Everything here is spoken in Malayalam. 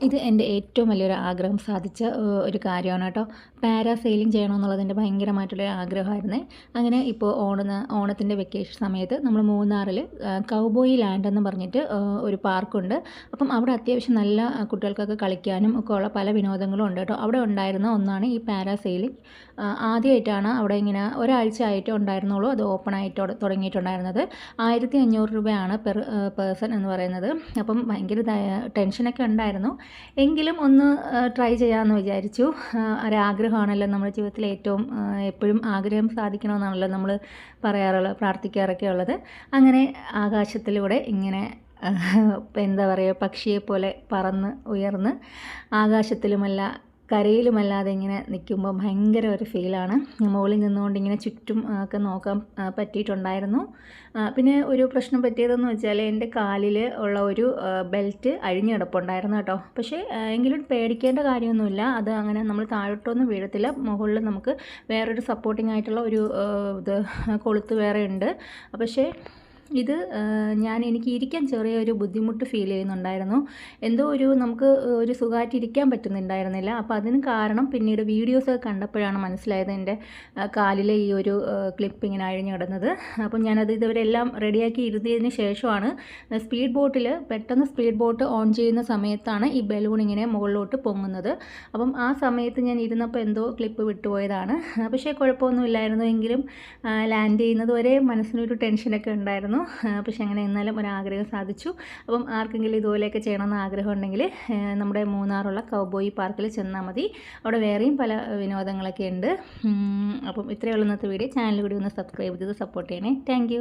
ഇത് എന്റെ ഏറ്റവും വലിയൊരു ആഗ്രഹം സാധിച്ച ഒരു കാര്യമാണ് കേട്ടോ. പാരാസെയിലിംഗ് ചെയ്യണമെന്നുള്ളത് എന്റെ ഭയങ്കരമായിട്ടുള്ള ആഗ്രഹമായിരുന്നു. അങ്ങനെ ഇപ്പോൾ ഓണ ഓണത്തിന്റെ വെക്കേഷൻ സമയത്ത് നമ്മൾ മൂന്നാറിൽ കൗബോയി ലാൻഡ് എന്ന് പറഞ്ഞിട്ട് ഒരു പാർക്കുണ്ട്. അപ്പം അവിടെ അത്യാവശ്യം നല്ല കുട്ടികൾക്കൊക്കെ കളിക്കാനും ഒക്കെ ഉള്ള പല വിനോദങ്ങളും ഉണ്ട് കേട്ടോ. അവിടെ ഉണ്ടായിരുന്ന ഒന്നാണ് ഈ പാരാസെയിലിംഗ്. ആദ്യമായിട്ടാണ് അവിടെ ഇങ്ങനെ ഒരാഴ്ച ആയിട്ടേ ഉണ്ടായിരുന്നുള്ളൂ. അത് ഓപ്പൺ ആയിട്ട് തുടങ്ങിയിട്ടുണ്ടായിരുന്നത്. ആയിരത്തി അഞ്ഞൂറ് രൂപയാണ് പെർ പേഴ്സൺ എന്ന് പറയുന്നത്. അപ്പം ഭയങ്കര ടെൻഷനൊക്കെ ഉണ്ടായിരുന്നു. എങ്കിലും ഒന്ന് ട്രൈ ചെയ്യാമെന്ന് വിചാരിച്ചു. ഒരാഗ്രഹമാണല്ലോ നമ്മുടെ ജീവിതത്തിൽ ഏറ്റവും എപ്പോഴും ആഗ്രഹം സാധിക്കണമെന്നാണല്ലോ നമ്മൾ പറയാറുള്ളത് പ്രാർത്ഥിക്കാറൊക്കെ ഉള്ളത്. അങ്ങനെ ആകാശത്തിലൂടെ ഇങ്ങനെ എന്താ പറയുക പക്ഷിയെപ്പോലെ പറന്ന് ഉയർന്ന് ആകാശത്തിലുമല്ല കരയിലുമല്ലാതെ ഇങ്ങനെ നിൽക്കുമ്പോൾ ഭയങ്കര ഒരു ഫീലാണ്. മുകളിൽ നിന്നുകൊണ്ട് ഇങ്ങനെ ചുറ്റും ഒക്കെ നോക്കാൻ പറ്റിയിട്ടുണ്ടായിരുന്നു. പിന്നെ ഒരു പ്രശ്നം പറ്റിയതെന്ന് വെച്ചാൽ എന്റെ കാലിൽ ഉള്ള ഒരു ബെൽറ്റ് അഴിഞ്ഞു കിടപ്പുണ്ടായിരുന്നു കേട്ടോ. പക്ഷേ എങ്കിലും പേടിക്കേണ്ട കാര്യമൊന്നുമില്ല. അത് അങ്ങനെ നമ്മൾ താഴോട്ടൊന്നും വീഴത്തില്ല. മുകളിൽ നമുക്ക് വേറൊരു സപ്പോർട്ടിംഗ് ആയിട്ടുള്ള ഒരു ഇത് കൊളുത്ത് വേറെ ഉണ്ട്. പക്ഷേ ഇത് ഞാൻ എനിക്ക് ഇരിക്കാൻ ചെറിയൊരു ബുദ്ധിമുട്ട് ഫീൽ ചെയ്യുന്നുണ്ടായിരുന്നു. എന്തോ ഒരു നമുക്ക് ഒരു സുഖമായിട്ട് ഇരിക്കാൻ പറ്റുന്നുണ്ടായിരുന്നില്ല. അപ്പോൾ അതിന് കാരണം പിന്നീട് വീഡിയോസ് കണ്ടപ്പോഴാണ് മനസ്സിലായത് എന്റെ കാലിലെ ഈ ഒരു ക്ലിപ്പ് ഇങ്ങനെ അഴിഞ്ഞു കിടന്നത്. അപ്പം ഞാനത് ഇതുവരെ എല്ലാം റെഡിയാക്കി ഇരുന്നതിന് ശേഷമാണ് സ്പീഡ് ബോട്ടിൽ പെട്ടെന്ന് സ്പീഡ് ബോട്ട് ഓൺ ചെയ്യുന്ന സമയത്താണ് ഈ ബലൂൺ ഇങ്ങനെ മുകളിലോട്ട് പൊങ്ങുന്നത്. അപ്പം ആ സമയത്ത് ഞാൻ ഇരുന്നപ്പോൾ എന്തോ ക്ലിപ്പ് വിട്ടുപോയതാണ്. പക്ഷേ കുഴപ്പമൊന്നുമില്ലായിരുന്നു. എങ്കിലും ലാൻഡ് ചെയ്യുന്നത് വരെ മനസ്സിനൊരു ടെൻഷനൊക്കെ ഉണ്ടായിരുന്നു. ഉണ്ടായിരുന്നു പക്ഷെ അങ്ങനെ എന്നാലും ഒരാഗ്രഹം സാധിച്ചു. അപ്പം ആർക്കെങ്കിലും ഇതുപോലെയൊക്കെ ചെയ്യണമെന്ന് ആഗ്രഹം ഉണ്ടെങ്കിൽ നമ്മുടെ മൂന്നാറുള്ള കൗബോയി പാർക്കിൽ ചെന്നാൽ മതി. അവിടെ വേറെയും പല വിനോദങ്ങളൊക്കെ ഉണ്ട്. അപ്പം ഇത്രയുള്ള ഇന്നത്തെ വീഡിയോ. ചാനൽ കൂടി ഒന്ന് സബ്സ്ക്രൈബ് ചെയ്ത് സപ്പോർട്ട് ചെയ്യണേ. താങ്ക്